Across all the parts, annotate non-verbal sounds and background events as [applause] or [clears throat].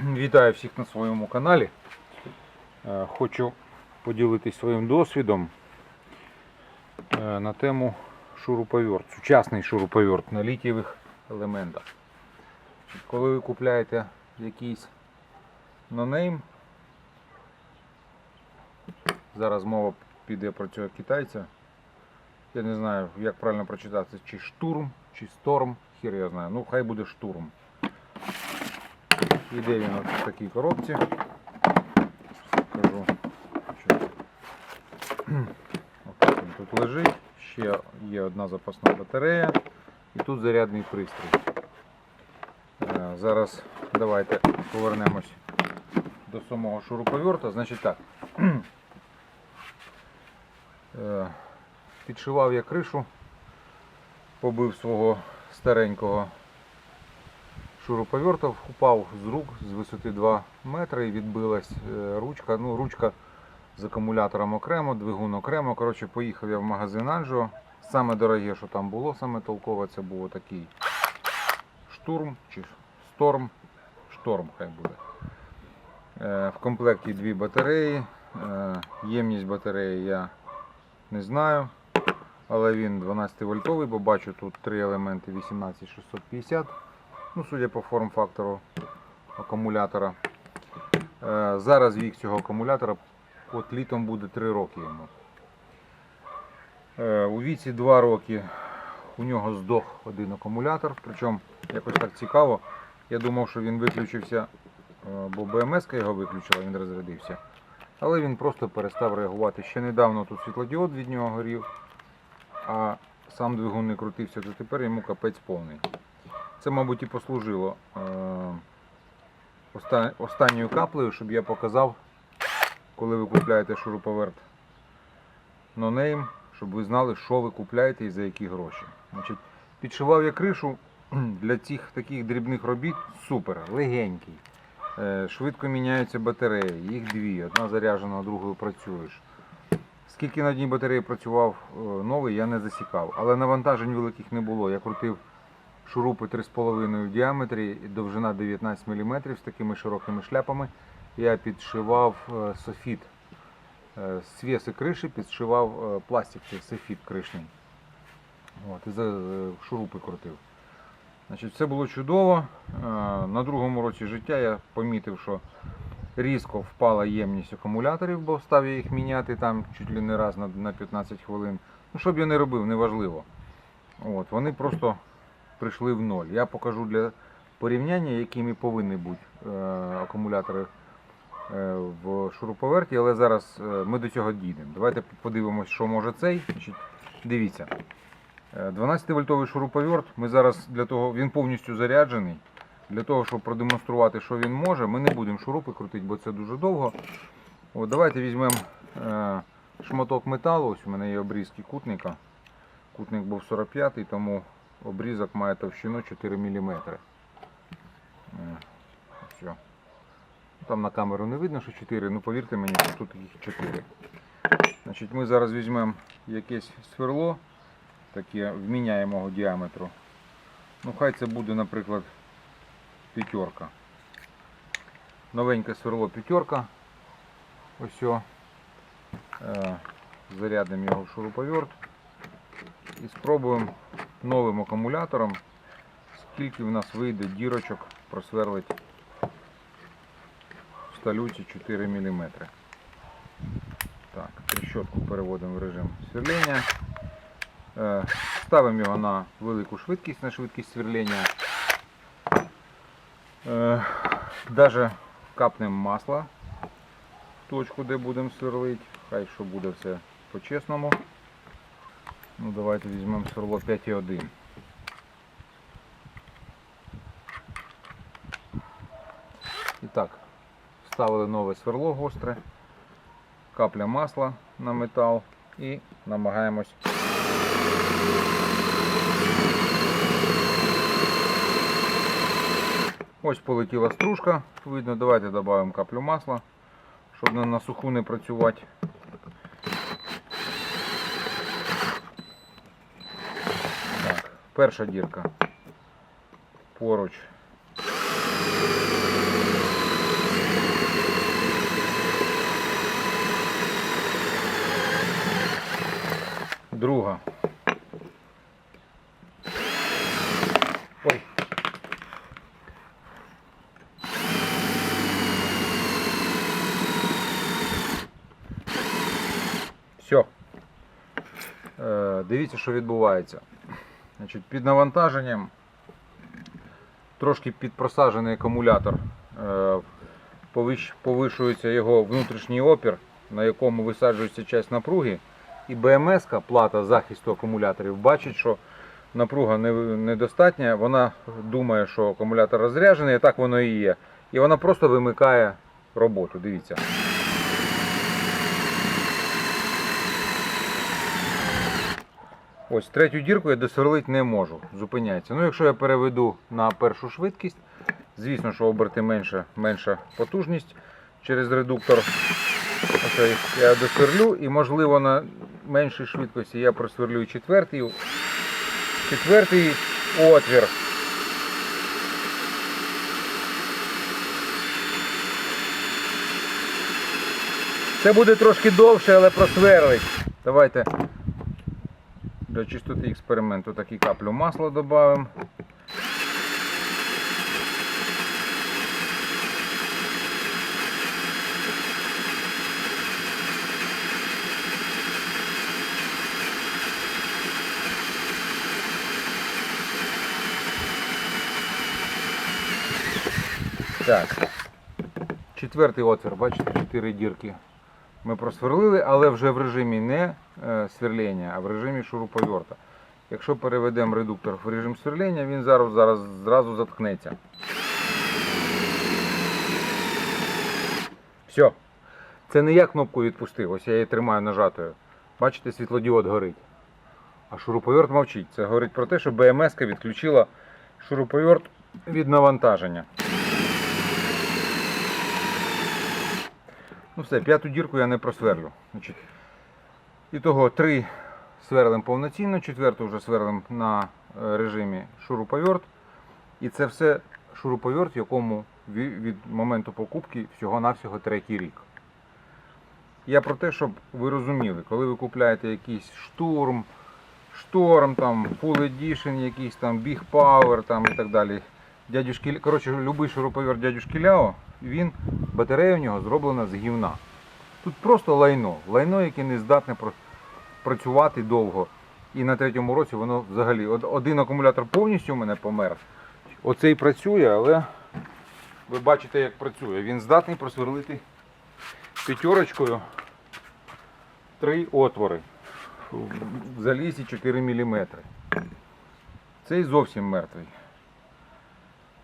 [clears throat] Вітаю всіх на своєму каналі. Е, Хочу поділитись своїм досвідом е, на тему шуруповерт, сучасний шуруповерт на літієвих елементах. Коли ви купляєте якийсь нонейм, зараз мова піде про цього китайця. Я не знаю, як правильно прочитати, чи штурм, чи сторм, хір я знаю. Ну, хай буде штурм. Іде він в такій коробці. Покажу. Отак [clears throat] він тут лежить. Ще є одна запасна батарея. І тут зарядний пристрій. Е, Зараз давайте повернемось до самого шуруповерта. Значить так. [clears throat] Е, Підшивав я кришу, побив свого старенького шуруповерта, упав з рук з висоти 2 метри і відбилась е, ручка. Ну, ручка з акумулятором окремо, двигун окремо. Коротше, поїхав я в магазин Анжо. Саме дороге, що там було, саме толкове, це був такий штурм чи сторм. Шторм хай буде. Е, В комплекті дві батареї. Е, Ємність батареї я не знаю. Але він 12 вольтовий, бо бачу тут три елементи 18650. Ну, судя по форм-фактору акумулятора. Е, Зараз вік цього акумулятора от літом буде 3 роки йому. Е, У віці 2 роки у нього здох один акумулятор. Причому якось так цікаво. Я думав, що він виключився, е, бо БМС його виключила, він розрядився. Але він просто перестав реагувати. Ще недавно тут світлодіод від нього горів, а сам двигун не крутився, то тепер йому капець повний. Це, мабуть, і послужило е, останньою каплею, щоб я показав, коли ви купляєте шуруповерт нонейм, щоб ви знали, що ви купляєте і за які гроші. Значить, підшивав я кришу [clears throat] для цих таких дрібних робіт супер, легенький. Е, Швидко міняються батареї, їх дві, одна заряджена, другою працюєш. Скільки на одній батареї працював е, новий, я не засікав, але навантажень великих не було. Я крутив шурупи 3,5 в діаметрі, довжина 19 мм з такими широкими шляпами. Я підшивав е, софіт. Е, З свіси криші підшивав е, пластик, цей софіт кришний. От, і за шурупи крутив. Значить, все було чудово. На другому році життя я помітив, що різко впала ємність акумуляторів, бо став я їх міняти там чуть ли не раз на 15 хвилин. Ну, що б я не робив, неважливо. От, вони просто прийшли в ноль. Я покажу для порівняння, якими повинні бути е, акумулятори е, в шуруповерті, але зараз е, ми до цього дійдемо. Давайте подивимось, що може цей. Дивіться. Е, 12-вольтовий шуруповерт. Ми зараз для того, він повністю заряджений. Для того, щоб продемонструвати, що він може, ми не будемо шурупи крутити, бо це дуже довго. От, давайте візьмемо шматок металу. Ось у мене є обрізки кутника. Кутник був 45-й, тому обрізок має товщину 4 мм. Все. Там на камеру не видно, що 4, ну повірте мені, що тут їх 4. Значить, ми зараз візьмемо якесь сверло, таке вміняємого діаметру. Ну, хай це буде, наприклад, п'ятерка. Новеньке сверло п'ятерка. Ось. Е, Зарядимо його в шуруповерт. І спробуємо новим акумулятором, скільки в нас вийде дірочок просверлить в сталюці 4 мм. Так, трещотку переводимо в режим сверлення. Е, Ставимо його на велику швидкість, на швидкість сверлення. Е, Даже капнемо масла в точку, де будемо сверлити. Хай що буде все по-чесному. Ну, давайте візьмемо сверло 5,1. І так, вставили нове сверло гостре, капля масла на метал і намагаємось. Ось полетіла стружка, видно, давайте додамо каплю масла, щоб на суху не працювати. Перша дірка поруч. Друга. Ой. Е, дивіться, що відбувається. Значить, під навантаженням трошки підпросаджений акумулятор. Е, повишується його внутрішній опір, на якому висаджується часть напруги. І БМС, плата захисту акумуляторів, бачить, що напруга недостатня. Вона думає, що акумулятор розряджений, і так воно і є. І вона просто вимикає роботу. Дивіться. Ось третю дірку я досверлити не можу, зупиняється. Ну, якщо я переведу на першу швидкість, звісно, що оберти менша, менша потужність через редуктор. Оце я досверлю і, можливо, на меншій швидкості я просверлю четвертий, четвертий отвір. Це буде трошки довше, але просверлить. Давайте для чистоти експерименту такі каплю масла додамо. Так. Четвертий отвір, бачите, чотири дірки. Ми просверлили, але вже в режимі не е, сверлення, а в режимі шуруповерта. Якщо переведемо редуктор в режим сверлення, він зараз, зараз зразу заткнеться. Все. Це не я кнопку відпустив, ось я її тримаю нажатою. Бачите, світлодіод горить. А шуруповерт мовчить. Це говорить про те, що БМС відключила шуруповерт від навантаження. Ну все, п'яту дірку я не просверлю. Значить, і того три сверлим повноцінно, четверту вже сверлим на е, режимі шуруповерт. І це все шуруповерт, якому від моменту покупки всього-навсього третій рік. Я про те, щоб ви розуміли, коли ви купляєте якийсь штурм, шторм, там, Full Edition, якийсь там Big Power там, і так далі. Дядюшки, коротше, любий шуруповерт дядюшки Ляо, він, батарея в нього зроблена з гівна. Тут просто лайно. Лайно, яке не здатне працювати довго. І на третьому році воно взагалі. од- Один акумулятор повністю у мене помер. Оцей працює, але ви бачите, як працює. Він здатний просверлити п'ятерочкою три отвори. В залізі 4 мм. Цей зовсім мертвий.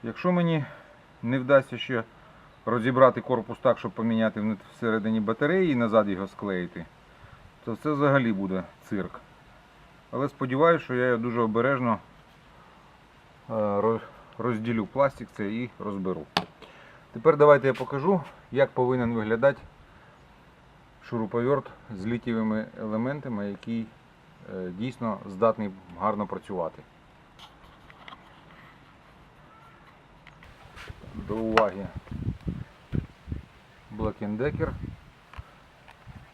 Якщо мені не вдасться ще розібрати корпус так, щоб поміняти всередині батареї і назад його склеїти, то це взагалі буде цирк. Але сподіваюся, що я його дуже обережно е, розділю пластик це і розберу. Тепер давайте я покажу, як повинен виглядати шуруповерт з літієвими елементами, який е, дійсно здатний гарно працювати. До уваги Black Decker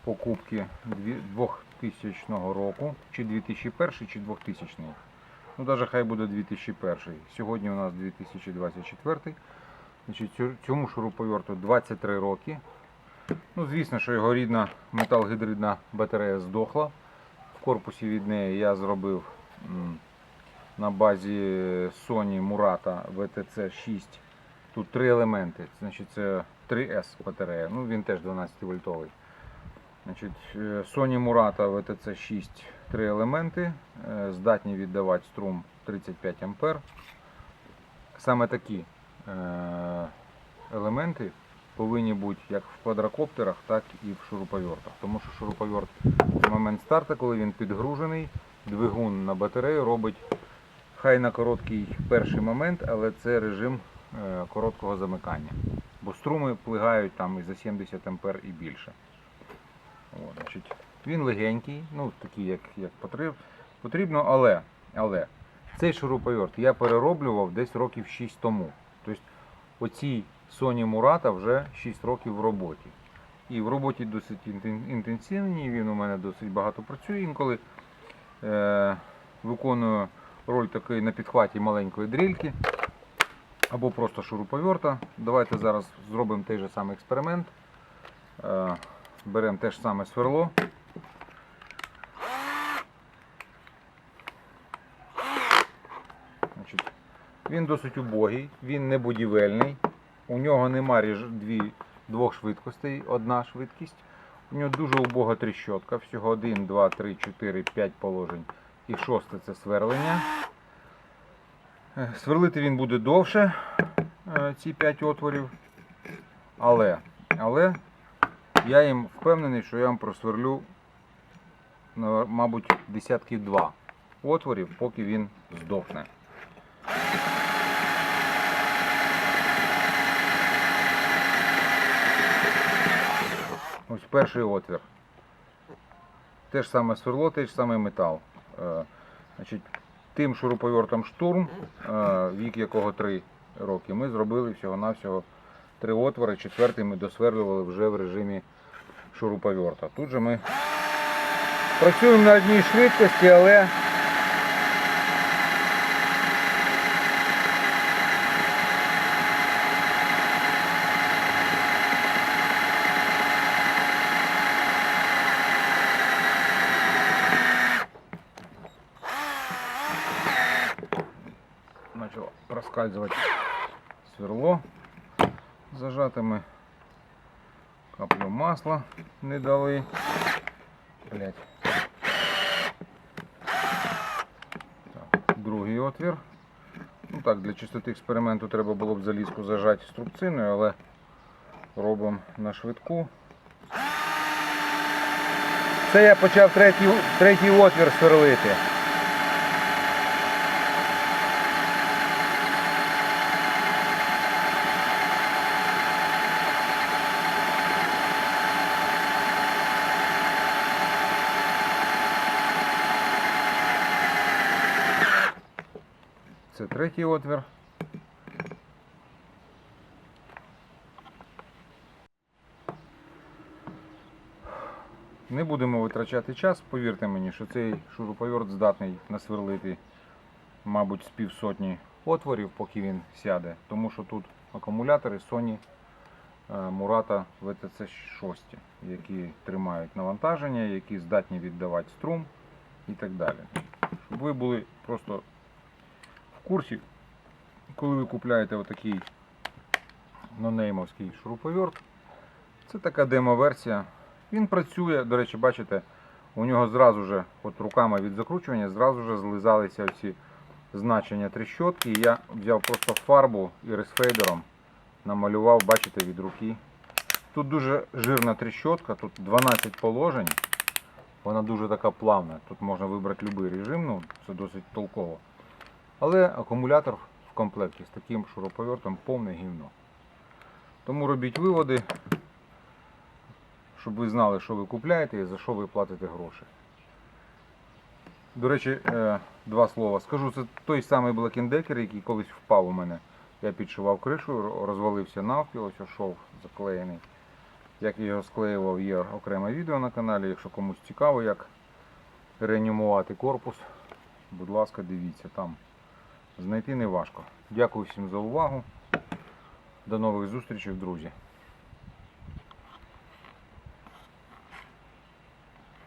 покупки 2000 року, чи 2001, чи 2000. Ну, навіть хай буде 2001. Сьогодні у нас 2024. Значить, цьому шуруповерту 23 роки. Ну, звісно, що його рідна металгідридна батарея здохла. В корпусі від неї я зробив на базі Sony Murata VTC 6. Тут три елементи. Значить, це 3S батарея. Ну, він теж 12 вольтовий. Значить, е, Sony Murata VTC 6 три елементи, е, здатні віддавати струм 35 А. Саме такі е, елементи повинні бути як в квадрокоптерах, так і в шуруповертах. Тому що шуруповерт в момент старту, коли він підгружений, двигун на батарею робить хай на короткий перший момент, але це режим короткого замикання. Бо струми плигають там і за 70 ампер і більше. От, значить, він легенький, ну такий, як, як потрібно, але, але цей шуруповерт я перероблював десь років 6 тому. Тобто оцій Sony Murata вже 6 років в роботі. І в роботі досить інтен- інтенсивній, він у мене досить багато працює інколи. Е, виконую роль такої на підхваті маленької дрільки або просто шуруповерта. Давайте зараз зробимо той же самий експеримент. Е, беремо те ж саме сверло. Він досить убогий, він не будівельний, у нього немає двох швидкостей, одна швидкість. У нього дуже убога тріщотка, всього 1, 2, 3, 4, 5 положень і шосте це сверлення. Е, Сверлити він буде довше, е, ці 5 отворів. Але, але я їм впевнений, що я вам просверлю, мабуть, десятків два отворів, поки він здохне. Ось перший отвір. Те ж саме сверло, той ж самий метал. Е, Значить, тим шуруповертом штурм, е, вік якого 3 роки, ми зробили всього-навсього три отвори. Четвертий ми досверлювали вже в режимі шуруповерта. Тут же ми працюємо на одній швидкості, але проскальзывать сверло зажатими. Каплю масла не дали. Так, другий отвір. Ну так, для чистоти експерименту треба було б залізку зажати струбциною, але робимо на швидку. Це я почав третій, третій отвір сверлити. Це третій отвір. Не будемо витрачати час, повірте мені, що цей шуруповерт здатний насверлити, мабуть, з півсотні отворів, поки він сяде. Тому що тут акумулятори Sony Murata VTC 6, які тримають навантаження, які здатні віддавати струм і так далі. Щоб ви були просто курсі, коли ви купляєте отакий нонеймовський шуруповерт, це така демо-версія. Він працює, до речі, бачите, у нього зразу же, от руками від закручування, зразу же злизалися ці значення тріщотки. Я взяв просто фарбу і ресфейдером намалював, бачите, від руки. Тут дуже жирна тріщотка, тут 12 положень. Вона дуже така плавна. Тут можна вибрати будь-який режим, ну це досить толково. Але акумулятор в комплекті з таким шуруповертом повне гівно. Тому робіть виводи, щоб ви знали, що ви купляєте і за що ви платите гроші. До речі, е, два слова. Скажу, це той самий Decker, який колись впав у мене. Я підшивав кришу, розвалився навпіл, ось шов заклеєний. Як я його склеював, є окреме відео на каналі. Якщо комусь цікаво, як реанімувати корпус, будь ласка, дивіться там. Знайти не важко. Дякую всім за увагу. До нових зустрічей, друзі.